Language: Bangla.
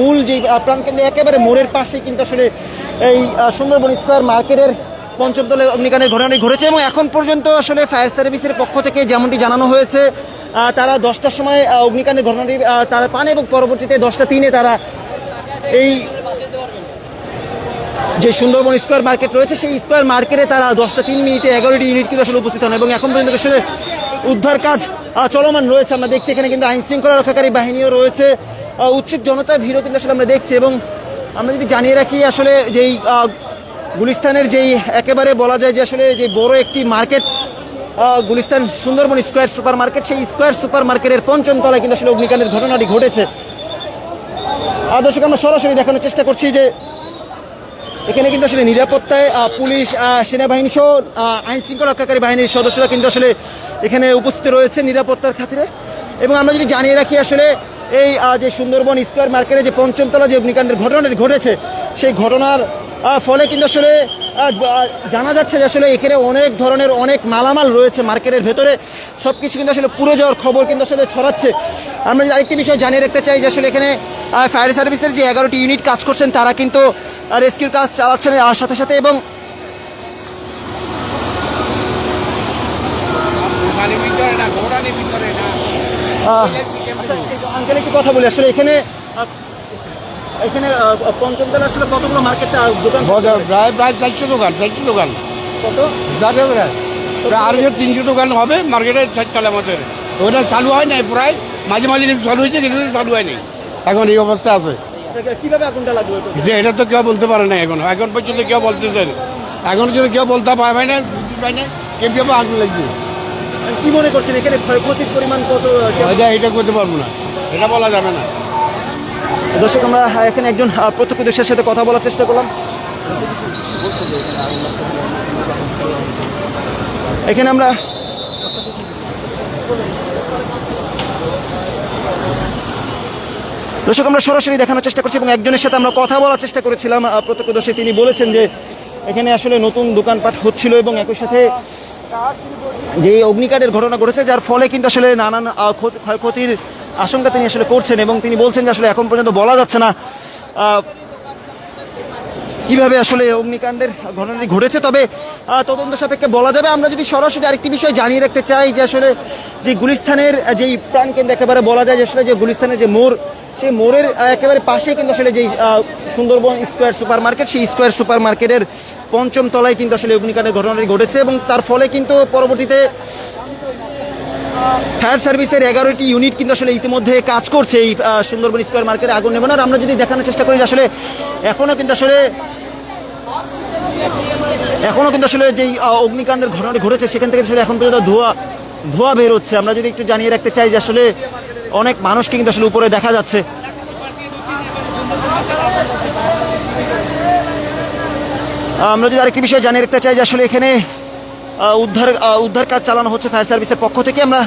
মূল যে প্রাণকেন্দ্র একেবারে মোড়ের পাশে কিন্তু আসলে এই সুন্দরবন স্কোয়ার মার্কেটের পঞ্চম তলে অগ্নিকাণ্ডের ঘটনাটি ঘটেছে এবং এখন পর্যন্ত আসলে ফায়ার সার্ভিসের পক্ষ থেকে যেমনটি জানানো হয়েছে তারা দশটার সময় অগ্নিকাণ্ডের ঘটনাটি তারা পান এবং পরবর্তীতে দশটা তিনে তারা এই যে সুন্দরবন স্কোয়ার মার্কেট রয়েছে, সেই স্কোয়ার মার্কেটে তারা দশটা তিন মিনিটে এগারোটি ইউনিট কিন্তু আসলে উপস্থিত হন এবং এখন পর্যন্ত আসলে উদ্ধার কাজ চলমান রয়েছে। আমরা দেখছি এখানে কিন্তু আইন শৃঙ্খলা রক্ষাকারী বাহিনীও রয়েছে। উৎসুক জনতার ভিড়ও কিন্তু আসলে আমরা দেখছি এবং আমরা যদি জানিয়ে রাখি আসলে যেই গুলিস্তানের যেই একেবারে বলা যায় যে আসলে যে বড় একটি market Gulistan Sundarban square super market সেই স্কোয়ার সুপার মার্কেটের পঞ্চম তলায় কিন্তু আসলে অগ্নিকাণ্ডের ঘটনাটি ঘটেছে। দর্শক, আমরা সরাসরি দেখানোর চেষ্টা করছি যে এখানে কিন্তু আসলে নিরাপত্তায় পুলিশ সেনাবাহিনী সহ আইন শৃঙ্খলা রক্ষাকারী বাহিনীর সদস্যরা কিন্তু আসলে এখানে উপস্থিত রয়েছে নিরাপত্তার খাতিরে। এবং আমরা যদি জানিয়ে রাখি আসলে এই যে সুন্দরবন স্কোয়ার মার্কেটে যে পঞ্চমতলা যে অগ্নিকাণ্ডের ঘটনাটি ঘটেছে সেই ঘটনার ফলে কিন্তু আসলে জানা যাচ্ছে যে আসলে এখানে অনেক ধরনের অনেক মালামাল রয়েছে মার্কেটের ভেতরে। সব কিছু কিন্তু আসলে পুরো যাওয়ার খবর কিন্তু আসলে ছড়াচ্ছে। আমরা আরেকটি বিষয় জানিয়ে রাখতে চাই যে আসলে এখানে ফায়ার সার্ভিসের যে এগারোটি ইউনিট কাজ করছেন তারা কিন্তু রেস্কিউর কাজ চালাচ্ছেন আর সাথে সাথে এবং ঘোড়ানির ভিতরে না ভিতরে না? আহ, আচ্ছা, আঙ্কেল একটু কথা বলি। আসলে এখানে এখানে আহ, পঞ্চমতলা আসলে কতগুলো মার্কেটটা দোকান প্রায় প্রায় চারশো দোকান চারশো দোকান। কত? প্রায় প্রায় আড়াইশো তিনশো দোকান হবে মার্কেটের চারতলা আমাদের ওটা চালু হয় নাই প্রায়। মাঝে মাঝে কিছু চালু হয়েছে কিছু চালু হয়নি এখন এই অবস্থা আছে। আচ্ছা, কীভাবে আগুনটা লাগল যে এটা তো কেউ বলতে পারে না এখন। এখন পর্যন্ত কেউ বলতেছে না। এখন যদি কেউ বলতে পারে না পারে না কেউ কেউ আগুন লাগছে কি মনে করছেন? এখানে ক্ষয়ক্ষতির পরিমাণ কত? এটা এটা করতে পারব না। এটা বলা যাবে না। দর্শক আমরা এখানে একজন প্রত্যক্ষদর্শীর সাথে কথা বলার চেষ্টা করলাম। এখানে আমরা দর্শক আমরা সরাসরি দেখানোর চেষ্টা করছি এবং একজনের সাথে আমরা কথা বলার চেষ্টা করেছিলাম। প্রত্যক্ষদর্শী তিনি বলেছেন যে এখানে আসলে নতুন দোকানপাট হচ্ছিল এবং একই সাথে যে অগ্নিকাণ্ডের ঘটনা ঘটেছে, যার ফলে কিন্তু আসলে নানান ক্ষতি- ক্ষয়ক্ষতির আশঙ্কা তিনি আসলে করছেন এবং তিনি বলছেন যে আসলে এখন পর্যন্ত বলা যাচ্ছে না কীভাবে আসলে অগ্নিকাণ্ডের ঘটনাটি ঘটেছে। তবে তদন্ত সাপেক্ষে বলা যাবে, আমরা যদি সরাসরি আরেকটি বিষয় জানিয়ে রাখতে চাই যে আসলে যে গুলিস্তানের যেই প্রাণকেন্দ্র একেবারে বলা যায় যে আসলে যে গুলিস্তানের যে মোড় সেই মোড়ের একেবারে পাশে কিন্তু আসলে যেই সুন্দরবন স্কোয়ার সুপার মার্কেট সেই স্কোয়ার সুপার মার্কেটের পঞ্চম তলায় কিন্তু আসলে অগ্নিকাণ্ডের ঘটনাটি ঘটেছে এবং তার ফলে কিন্তু পরবর্তীতে ফায়ার সার্ভিসের এগারোটি ইউনিট কিন্তু আসলে ইতিমধ্যে কাজ করছে এই সুন্দরবন স্কোয়ার মার্কেটে আগুন নেবানোর আমরা যদি দেখানোর চেষ্টা করি আসলে এখনও কিন্তু আসলে এখনও কিন্তু আসলে যেই অগ্নিকাণ্ডের ঘটনাটি ঘটেছে, সেখান থেকে আসলে এখন পর্যন্ত ধোঁয়া ধোঁয়া বের হচ্ছে। আমরা যদি একটু জানিয়ে রাখতে চাই যে আসলে অনেক মানুষকে কিন্তু আসলে উপরে দেখা যাচ্ছে। আমরা যদি আরেকটি বিষয় জানিয়ে রাখতে চাই যে আসলে এখানে উদ্ধার উদ্ধার কাজ চালানো হচ্ছে ফায়ার সার্ভিসের পক্ষ থেকে, আমরা